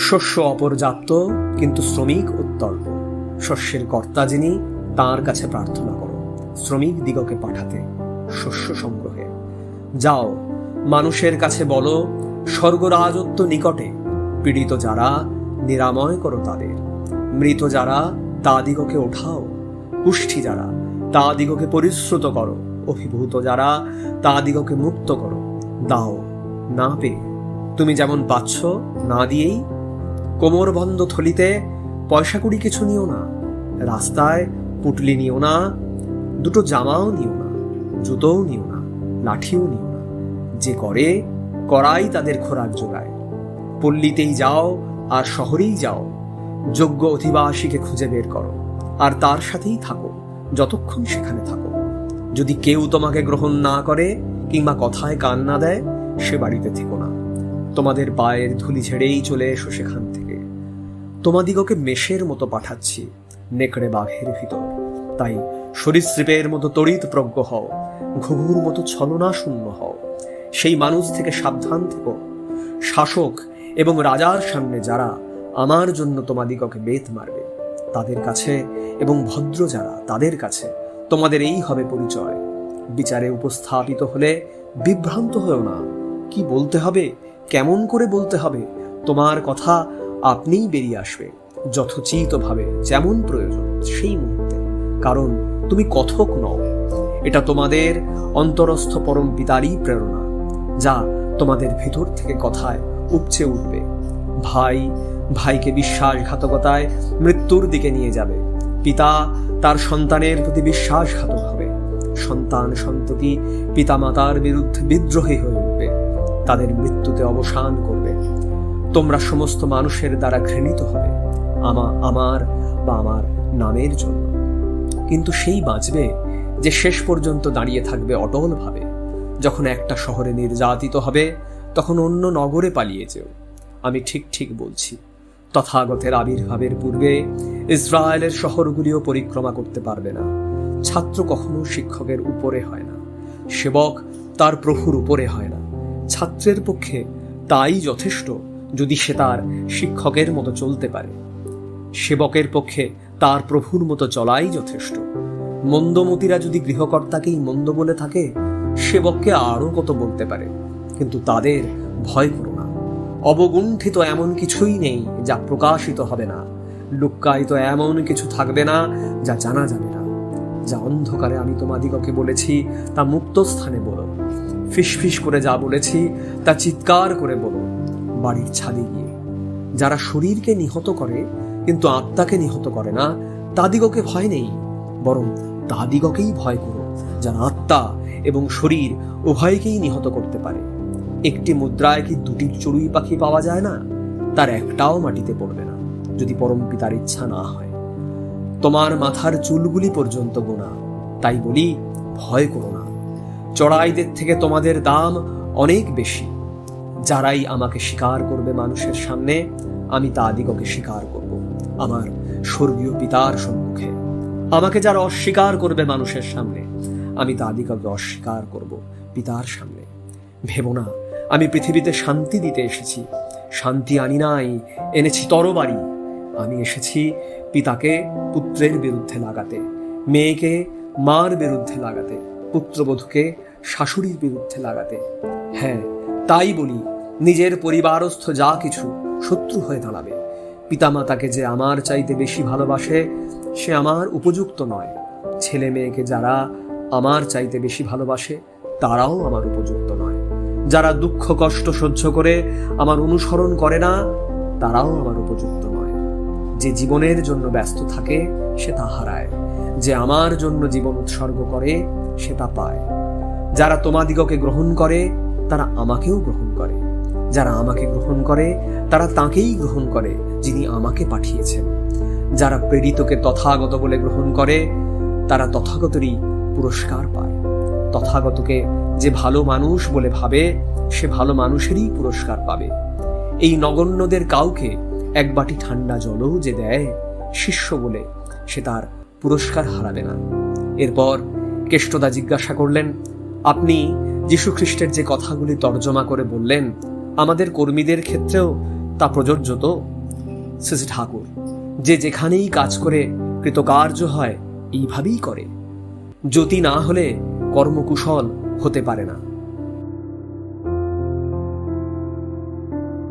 শস্য অপর্যাপ্ত, কিন্তু শ্রমিক অত্যল্প শস্যের কর্তা যিনি, তাঁর কাছে প্রার্থনা করো। শ্রমিক দিগকে পাঠাতে, শস্য সংগ্রহে। যাও, মানুষের কাছে বলো, স্বর্গরাজত্ব নিকটে, পীড়িত যারা, নিরাময় করো তাদের। মৃত যারা তাদিগকে ওঠাও। পুষ্টি যারা তাদিগকে পরিশ্রুত করো। অভিভূত যারা তাদিগকে মুক্ত করো। দাও, না পেয়ে। তুমি যেমন পাচ্ছ, না দিয়েই কোমরবন্ধ থলিতে পয়সা কুড়ি কিছু নিও না, রাস্তায় পুটলি নিও না, দুটো জামাও নিও না, জুতোও নিও না, লাঠিও নিও না, যে করে, করাই তাদের খোরাক যোগায়। পল্লীতেই যাও আর শহরেই যাও, যোগ্য অধিবাসীকে খুঁজে বের করো, আর তার সাথেই থাকো, যতক্ষণ সেখানে থাকো। যদি কেউ তোমাকে গ্রহণ না করে কিংবা কথায় কান না দেয়, সে বাড়িতে থেকো না। তোমাদের পায়ের ধুলি ছেড়েই চলে এসো সেখান থেকে। তোমাদিগকে মেষের মতো পাঠাচ্ছি, নেকড়ে বাঘের ভিতর। তাই সরীসৃপের মতো তড়িৎ প্রজ্ঞ হও, ঘুঘুর মতো ছলনা শূন্য হও। সেই মানুষ থেকে সাবধান থেকো। শাসক এবং রাজার সামনে যারা আমার জন্য তোমাদিগকে বেত মারবে, তাদের কাছে এবং ভদ্র যারা, তাদের কাছে তোমাদের এই হবে পরিচয়। বিচারে উপস্থাপিত হলে বিভ্রান্ত হয়েও না। কি বলতে হবে? কেমন করে বলতে হবে? তোমার কথা আপনিই বেরিয়ে আসবে, যথোচিতভাবে যেমন প্রয়োজন সেই মুহূর্তে। কারণ তুমি কথক নও। এটা তোমাদের অন্তরস্থ পরম পিতারই প্রেরণা, যা তোমাদের ভেতর থেকে কথায় উপচে উঠবে। ভাই, ভাইকে বিশ্বাসঘাতকতায় মৃত্যুর দিকে নিয়ে যাবে। পিতা তার সন্তানের প্রতি বিশ্বাসঘাতক হবে। সন্তান সন্ততি পিতামাতার বিরুদ্ধে বিদ্রোহী হয়ে উঠবে। তাদের মৃত্যুতে অবসান করবে। তোমরা সমস্ত মানুষের দ্বারা ঘৃণিত হবে, আমা, আমার বা আমার নামের জন্য। কিন্তু সেই বাঁচবে যে শেষ পর্যন্ত দাঁড়িয়ে থাকবে অটলভাবে। যখন একটা শহরে নির্যাতিত হবে, তখন অন্য নগরে পালিয়ে যেও। আমি ঠিক ঠিক বলছি। তথাগতের আবির্ভাবের পূর্বে ইসরায়েলের শহরগুলিও পরিক্রমা করতে পারবে না। ছাত্র কখনো শিক্ষকের উপরে হয় না। সেবক তার প্রভুর উপরে হয় না। ছাত্রের পক্ষে তাই যথেষ্ট যদি সে তার শিক্ষকের মতো চলতে পারে। সেবকের পক্ষে তার প্রভুর মতো চলাই যথেষ্ট। মন্দমতিরা যদি গৃহকর্তাকেই মন্দ বলে থাকে, সেবককে আরও কত বলতে পারে। কিন্তু তাদের ভয় করো না। অবগুণ্ঠিত এমন কিছুই নেই যা প্রকাশিত হবে না। লুক্কায়িত এমন কিছু থাকবে না যা জানা যাবে না। যা অন্ধকারে আমি তোমাদিগকে বলেছি, তা মুক্ত স্থানে বলো। ফিসফিস করে যা বলেছি, তা চিৎকার করে বলো। বাড়ির ছাদে গিয়ে। যারা শরীরকে নিহত করে, কিন্তু আত্মাকে নিহত করে না, তাদিগকে ভয় নেই, বরং তাদিগকেই ভয় করো, যারা আত্মা এবং শরীর উভয়কেই নিহত করতে পারে। একটি মুদ্রায় কি দুটি চড়ুই পাখি পাওয়া যায় না? তার একটাও মাটিতে পড়বে না, যদি পরম পিতার ইচ্ছা না হয়। তোমার মাথার চুলগুলি পর্যন্ত গোনা, তাই বলি, ভয় করো না। চড়াইদের থেকে তোমাদের দাম অনেক বেশি। যারাই আমাকে স্বীকার করবে মানুষের সামনে, আমি তাদিগকে স্বীকার করব, আমার স্বর্গীয় পিতার সম্মুখে। আমাকে যারা অস্বীকার করবে মানুষের সামনে, আমি তাদিগকে অস্বীকার করব পিতার সামনে। ভেবো না, আমি পৃথিবীতে শান্তি দিতে এসেছি, শান্তি আনি নাই, এনেছি তরবারি। আমি এসেছি পিতাকে পুত্রের বিরুদ্ধে লাগাতে, মেয়েকে মার বিরুদ্ধে লাগাতে, পুত্রবধূকে শাশুড়ির বিরুদ্ধে লাগাতে। হ্যাঁ তাই বলি, নিজের পরিবারস্থ যা কিছু শত্রু হয়ে দাঁড়াবে। পিতামাতাকে যে আমার চাইতে বেশি ভালোবাসে, সে আমার উপযুক্ত নয়। ছেলে মেয়েকে যারা আমার চাইতে বেশি ভালোবাসে, তারাও আমার উপযুক্ত নয়। যারা দুঃখ, কষ্ট সহ্য করে আমার অনুসরণ করে না, তারাও আমার উপযুক্ত নয়। যে জীবনের জন্য ব্যস্ত থাকে, সে তা হারায়। যে আমার জন্য জীবন উৎসর্গ করে, সে তা পায়। যারা তোমাদিগকে গ্রহণ করে তারা আমাকেও গ্রহণ করে। যারা আমাকে গ্রহণ করে, তারা তাকেই গ্রহণ করে, যিনি আমাকে পাঠিয়েছেন। যারা প্রেরিতকে তথাগত বলে গ্রহণ করে, তারা তথাগতরই পুরস্কার পায়। তথাগতকে যে ভালো মানুষ বলে ভাবে, সে ভালো মানুষেরই পুরস্কার পাবে। এই নগণ্যদের কাউকে এক বাটি ঠান্ডা জলও যে দেয়, শিষ্য বলে সে তার পুরস্কার হারাবে না। এরপর কেষ্টদা জিজ্ঞাসা করলেন, আপনি যীশুখ্রিস্টের যে কথাগুলি তর্জমা করে বললেন, আমাদের কর্মীদের ক্ষেত্রেও তা প্রযোজ্য তো শ্রী ঠাকুর। যে যেখানেই কাজ করে, কৃতকার্য হয়, এইভাবেই করে। জ্যোতি না হলে কর্মকুশল হতে পারে না।